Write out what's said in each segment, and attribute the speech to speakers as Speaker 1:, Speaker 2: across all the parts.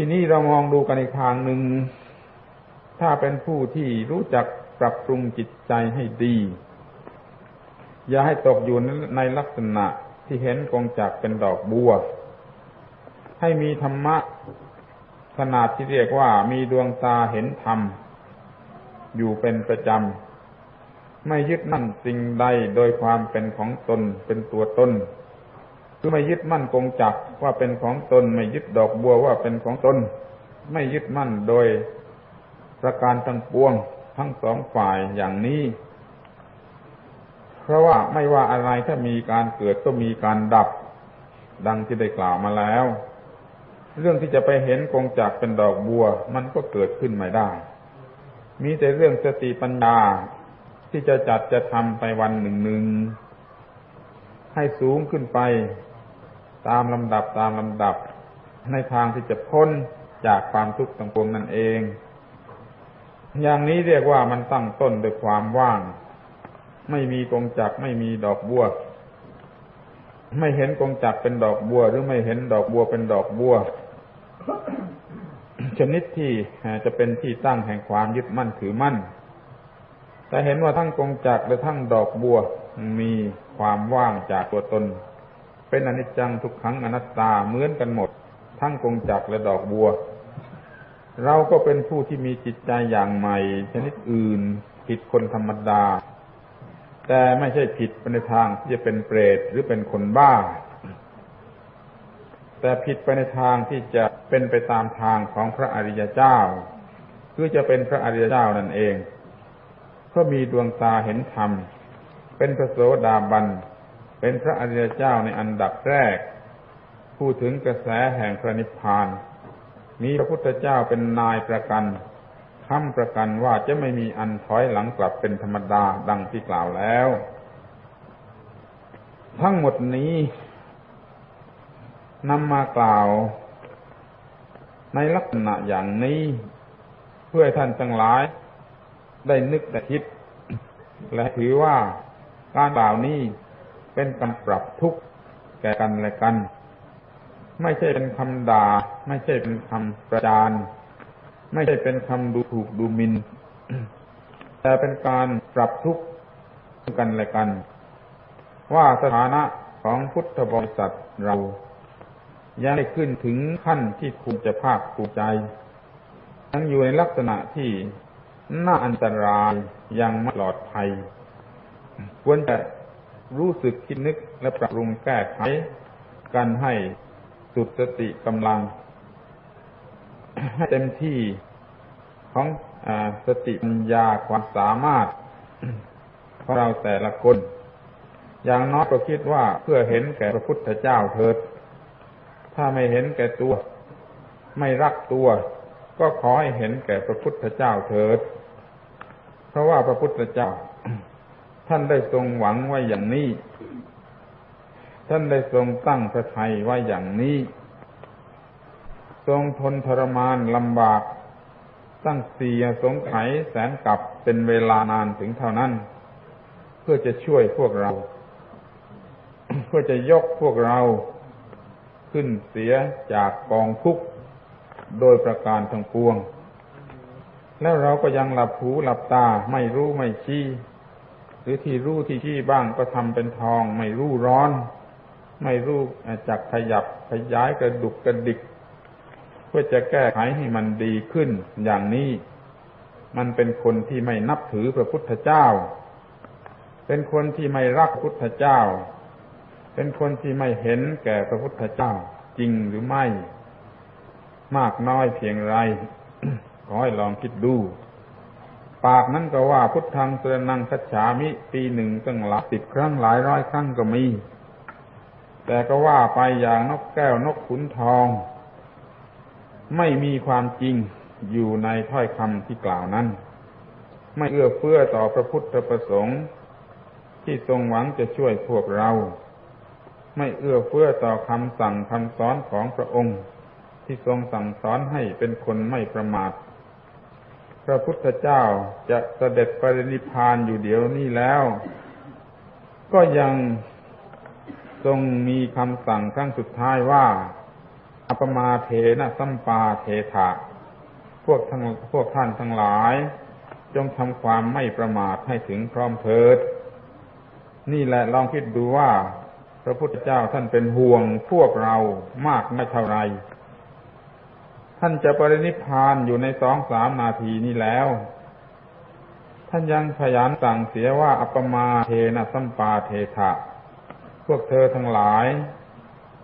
Speaker 1: ทีนี้เรามองดูกันอีกทางหนึ่ง ถ้าเป็นผู้ที่รู้จักปรับปรุงจิตใจให้ดี อย่าให้ตกอยู่ในลักษณะที่เห็นกองจักเป็นดอกบัว ให้มีธรรมะขนาดที่เรียกว่ามีดวงตาเห็นธรรม อยู่เป็นประจำ ไม่ยึดมั่นสิ่งใดโดยความเป็นของตนเป็นตัวตน คือไม่ยึดมั่นกงจักว่าเป็นของตน ไม่ยึดดอกบัวว่าเป็นของตน ไม่ยึดมั่นโดยประการทั้งปวง ทั้งสองฝ่ายอย่างนี้ เพราะว่าไม่ว่าอะไรถ้ามีการเกิดก็มีการดับ ดังที่ได้กล่าวมาแล้ว เรื่องที่จะไปเห็นกงจักเป็นดอกบัว มันก็เกิดขึ้นไม่ได้ มีแต่เรื่องสติปัญญาที่จะจัดจะทำไปวันหนึ่งหนึ่งให้สูงขึ้นไป ตามลำดับตามลำดับ ในทางที่จะพ้นจากความทุกข์ต่างปวงนั่นเอง อย่างนี้เรียกว่ามันตั้งต้นด้วยความว่าง ไม่มีกงจักไม่มีดอกบัว ไม่เห็นกงจักเป็นดอกบัว หรือไม่เห็นดอกบัวเป็นดอกบัว ชนิดที่จะเป็นที่ตั้งแห่งความยึดมั่นถือมั่น แต่เห็นว่าทั้งกงจักและทั้งดอกบัวมีความว่างจากตัวตน เป็นอนิจจังทุกขังอนัตตาเหมือนกันหมด ทั้งกงจักและดอกบัว เราก็เป็นผู้ที่มีจิตใจอย่างใหม่ ชนิดอื่นผิดคนธรรมดา แต่ไม่ใช่ผิดไปในทางที่จะเป็นเปรตหรือเป็นคนบ้า แต่ผิดไปในทางที่จะเป็นไปตามทางของพระอริยเจ้า คือจะเป็นพระอริยเจ้านั่นเอง ก็มีดวงตาเห็นธรรม เป็นพระโสดาบัน เป็นพระอริยเจ้าในอันดับแรก พูดถึงกระแสแห่งพระนิพพาน มีพระพุทธเจ้าเป็นนายประกันคำประกันว่าจะไม่มีอันถอยหลังกลับเป็นธรรมดาดังที่กล่าวแล้ว ทั้งหมดนี้นำมากล่าว ในลักษณะอย่างนี้ เพื่อท่านทั้งหลาย ได้นึกแต่คิด และถือว่าการกล่าวนี้ เป็นการปรับทุกข์แก่กันและกัน ไม่ใช่เป็นคำด่า ไม่ใช่เป็นคำประจานไม่ใช่เป็นคำดูถูกดูหมิน่นแต่เป็นการปรับทุกข์กันและกัน ว่าสถานะของพุทธบริษัทเรา ยังได้ขึ้นถึงขั้นที่คุณจะภาคภูมิใจ ทั้งอยู่ในลักษณะที่น่าอันตรายยังไม่ปลอดภัย ควรจะ รู้สึกคิดนึกและปรับปรุงแก้ไขกันให้สุดสติกำลัง ให้เต็มที่ของอสติปัญญาความสามารถของเราแต่ละคน อย่างน้อยก็คิดว่าเพื่อเห็นแก่พระพุทธเจ้าเถิด ถ้าไม่เห็นแก่ตัว ไม่รักตัว ก็ขอให้เห็นแก่พระพุทธเจ้าเถิด เพราะว่าพระพุทธเจ้า ท่านได้ทรงหวังไว้อย่างนี้ ท่านได้ทรงตั้งพระทัยไว้อย่างนี้ ทรงทนทรมานลำบาก ตั้งเสียสงไขแสนกับเป็นเวลานานถึงเท่านั้น เพื่อจะช่วยพวกเรา เพื่อจะยกพวกเราขึ้นเสียจากกองทุกข์โดยประการทั้งปวง แล้วเราก็ยังหลับหูหลับตาไม่รู้ไม่ชี้ รือที่รู้ที่ชี้บ้างก็ทำเป็นทอง ไม่รู้ร้อน ไม่รู้จักขยับขยายกระดุกกระดิก เพื่อจะแก้ไขให้มันดีขึ้นอย่างนี้ มันเป็นคนที่ไม่นับถือพระพุทธเจ้า เป็นคนที่ไม่รักพุทธเจ้า เป็นคนที่ไม่เห็นแก่พระพุทธเจ้า จริงหรือไม่ มากน้อยเพียงไรขอให้ลองคิดดู ปากนั้นก็ว่าพุทธังเสนังคัจฉามิ ปีหนึ่งตั้งหลายสิบครั้งหลายร้อยครั้งก็มี แต่ก็ว่าไปอย่างนกแก้วนกขุนทอง ไม่มีความจริงอยู่ในถ้อยคำที่กล่าวนั้น ไม่เอื้อเฟื้อต่อพระพุทธประสงค์ ที่ทรงหวังจะช่วยพวกเรา ไม่เอื้อเฟื้อต่อคำสั่งคำสอนของพระองค์ ที่ทรงสั่งสอนให้เป็นคนไม่ประมาท ระพุทธเจ้าจะเสด็จปรินิพานอยู่เดี๋ยวนี้แล้ว ก็ยังทรงมีคำสั่งครั้งสุดท้ายว่า อัปมาเทนะสัมปาเทถะ พวกทั้งพวกท่านทั้งหลาย จงทำความไม่ประมาทให้ถึงพร้อมเถิด นี่แหละลองคิดดูว่า พระพุทธเจ้าท่านเป็นห่วงพวกเรามากไม่เท่าไร ท่านจะปรินิพานอยู่ในสองสามนาทีนี้แล้ว ท่านยังพยานสั่งเสียว่าอัปมาเทนะสัมปาเทถะพวกเธอทั้งหลาย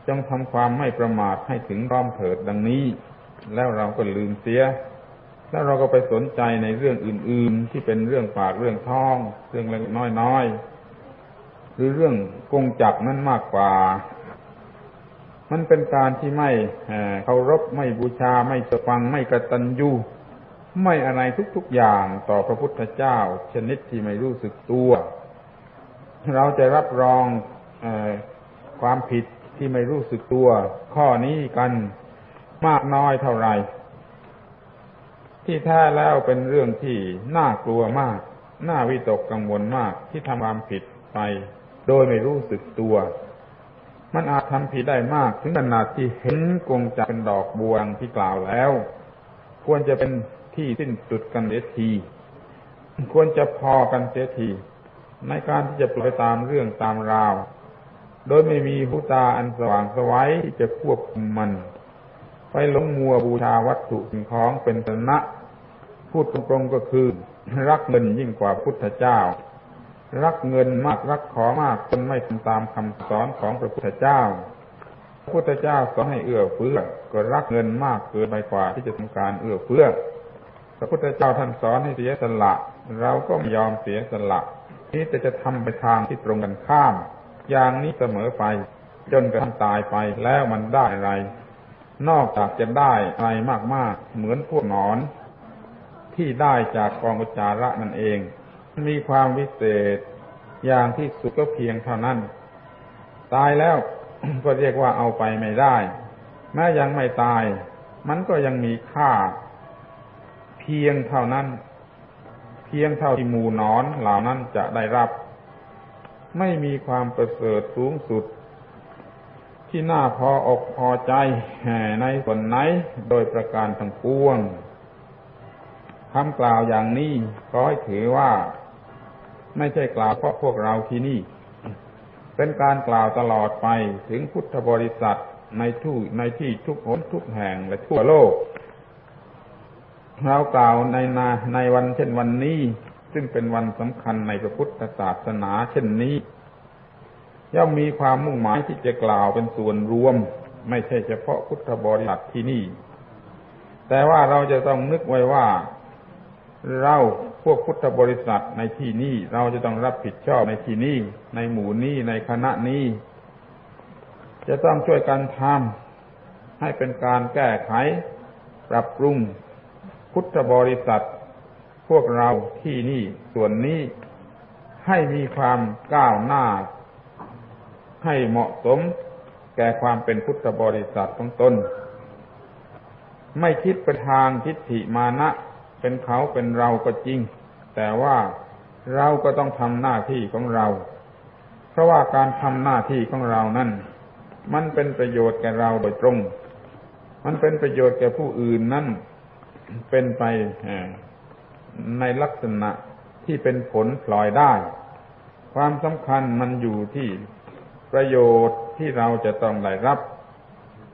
Speaker 1: จงทำความไม่ประมาทให้ถึงร้อมเถิดดังนี้ แล้วเราก็ลืมเสีย แล้วเราก็ไปสนใจในเรื่องอื่น ๆ ที่เป็นเรื่องปากเรื่องท้อง เรื่องเล็กน้อยๆหรือเรื่องกงจักนั่นมากกว่า มันเป็นการที่ไม่เคารพไม่บูชาไม่สฟังไม่กระตันยูไม่อะไรทุกๆอย่างต่อพระพุทธเจ้า ชนิดที่ไม่รู้สึกตัว เราจะรับรองอความผิดที่ไม่รู้สึกตัว ข้อนี้กันมากน้อยเท่าไรที่แท้แล้วเป็นเรื่องที่น่ากลัวมาก น่าวิตกกังวลมากที่ทำความผิดไป โดยไม่รู้สึกตัว มันอาจทำผิดได้มาก ถึงขนาดที่เห็นกงจักเป็นดอกบวงที่กล่าวแล้ว ควรจะเป็นที่สิ้นสุดกันเสียที ควรจะพอกันเสียทีในการที่จะปล่อยตามเรื่องตามราว โดยไม่มีหูตาอันสว่างสวัยที่จะควบคุมมัน ไปหลงมัวบูชาวัตถุสิ่งของเป็นสนะพูดตรงๆก็คือ รักเงินยิ่งกว่าพุทธเจ้า รักเงินมากรักของมากจนไม่ทำตามคำสอนของพระพุทธเจ้า พระพุทธเจ้าสอนให้เอื้อเฟื้อ ก็รักเงินมากเกินไปกว่าที่จะทำการเอื้อเฟื้อ พระพุทธเจ้าท่านสอนให้เสียสละ เราก็ไม่ยอมเสียสละนี่แต่จะทำไปทางที่ตรงกันข้าม อย่างนี้เสมอไป จนกระทั่งตายไปแล้วมันได้อะไร นอกจากจะได้อะไรมากๆ เหมือนพวกนอน ที่ได้จากกองอุจาระนั่นเอง มีความวิเศษอย่างที่สุดก็เพียงเท่านั้น ตายแล้วก็เรียกว่าเอาไปไม่ได้ แม้ยังไม่ตาย มันก็ยังมีค่า เพียงเท่านั้น เพียงเท่าที่หมูนอนเหล่านั้นจะได้รับ ไม่มีความประเสริฐสูงสุด ที่น่าพออกพอใจในส่วนไหนโดยประการทั้งปวงคำกล่าวอย่างนี้ก็ให้ถือว่า ไม่ใช่กล่าวเพราะพวกเราที่นี่ เป็นการกล่าวตลอดไปถึงพุทธบริษัทในทุกในที่ทุกหนทุกแห่งและทั่วโลก เรากล่าวในนาในวันเช่นวันนี้ ซึ่งเป็นวันสำคัญในพระพุทธศาสนาเช่นนี้ ย่อมมีความมุ่งหมายที่จะกล่าวเป็นส่วนรวม ไม่ใช่เฉพาะพุทธบริษัทที่นี่ แต่ว่าเราจะต้องนึกไว้ว่า เรา พวกพุทธบริษัทในที่นี้เราจะต้องรับผิดชอบในที่นี้ในหมู่นี้ในคณะนี้ จะต้องช่วยกันทำให้เป็นการแก้ไข ปรับปรุง พุทธบริษัท พวกเราที่นี่ส่วนนี้ให้มีความก้าวหน้า ให้เหมาะสม แก่ความเป็นพุทธบริษัทของตน ไม่คิดไปทางทิฏฐิมานะ เป็นเขาเป็นเราก็จริง แต่ว่าเราก็ต้องทำหน้าที่ของเรา เพราะว่าการทำหน้าที่ของเรานั้นมันเป็นประโยชน์แก่เราโดยตรง มันเป็นประโยชน์แก่ผู้อื่นนั่นเป็นไปในลักษณะที่เป็นผลพลอยได้ ความสำคัญมันอยู่ที่ประโยชน์ที่เราจะต้องได้รับ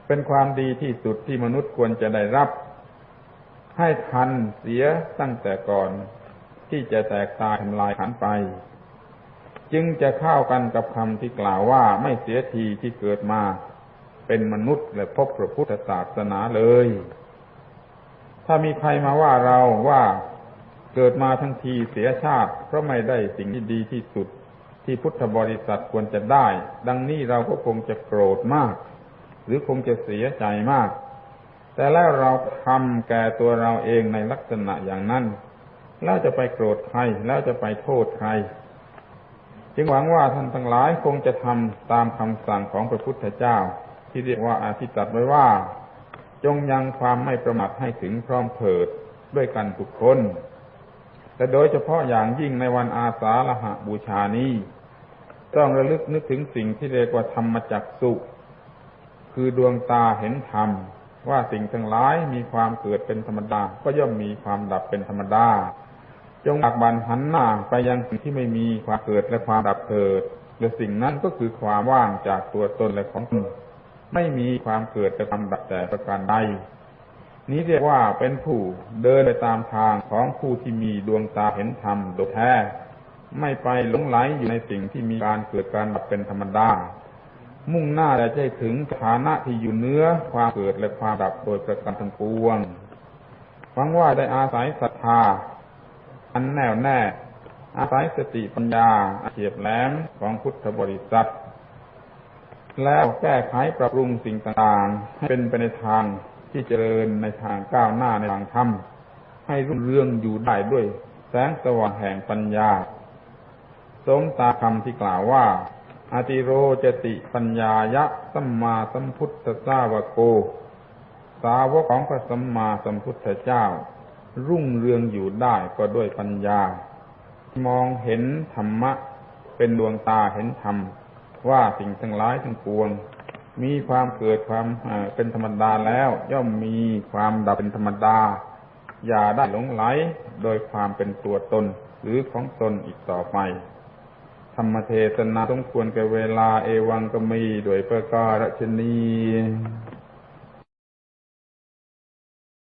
Speaker 1: เป็นความดีที่สุดที่มนุษย์ควรจะได้รับ ให้ทันเสียตั้งแต่ก่อนที่จะแตกตายทำลายขันไป จึงจะเข้ากันกับคำที่กล่าวว่าไม่เสียทีที่เกิดมาเป็นมนุษย์และพบพระพุทธศาสนาเลย ถ้ามีใครมาว่าเราว่าเกิดมาทั้งทีเสียชาติ เพราะไม่ได้สิ่งที่ดีที่สุด ที่พุทธบริษัทควรจะได้ ดังนี้เราก็คงจะโกรธมาก หรือคงจะเสียใจมาก แต่แล้วเราทำแก่ตัวเราเองในลักษณะอย่างนั้น แล้วจะไปโกรธใคร แล้วจะไปโทษใคร จึงหวังว่าท่านทั้งหลายคงจะทำตามคำสั่งของพระพุทธเจ้า ที่เรียกว่าอาทิตรัสไว้ว่า จงยังความไม่ประมาทให้ถึงพร้อมเถิดด้วยกันทุกคน แต่โดยเฉพาะอย่างยิ่งในวันอาสาฬหะบูชานี้ ต้องระลึกนึกถึงสิ่งที่เรียกว่าธรรมจักสุคือดวงตาเห็นธรรม ว่าสิ่งทั้งหลายมีความเกิดเป็นธรรมดา ก็ย่อมมีความดับเป็นธรรมดา จงอักบันหันหน้าไปยังสิ่งที่ไม่มีความเกิดและความดับเกิด และสิ่งนั้นก็คือความว่างจากตัวตนและของตนไม่มีความเกิดและความดับแต่ประการใดนี้เรียกว่าเป็นผู้เดินไปตามทางของผู้ที่มีดวงตาเห็นธรรมโดยแท้ ไม่ไปหลงไหลอยู่ในสิ่งที่มีการเกิดการดับเป็นธรรมดา มุ่งหน้าแต่จะถึงฐานะที่อยู่เนื้อความเกิดและความดับโดยประการทั้งปวงหวังว่าได้อาศัยศรัทธา อันแน่วแน่ อาศัยสติปัญญาเฉียบแหลมของพุทธบริษัท แล้วแก้ไขปรับปรุงสิ่งต่างๆ ให้เป็นไปในทางที่เจริญในทางก้าวหน้าในทางธรรม ให้รุ่งเรืองอยู่ได้ด้วยแสงสว่างแห่งปัญญา สมตาคำที่กล่าวว่า อติโรจติปัญญายะสัมมาสัมพุทธสาวโก สาวกของพระสัมมาสัมพุทธเจ้า รุ่งเรืองอยู่ได้ก็ด้วยปัญญา มองเห็นธรรมะ เป็นดวงตาเห็นธรรม ว่าสิ่งทั้งหลายทั้งปวง มีความเกิดความเป็นธรรมดาแล้ว ย่อมมีความดับเป็นธรรมดา อย่าได้หลงไหลโดยความเป็นตัวตนหรือของตนอีกต่อไป รรมเทศนาสมควรแก่เวลาเอวังก็มีโดยประการฉนี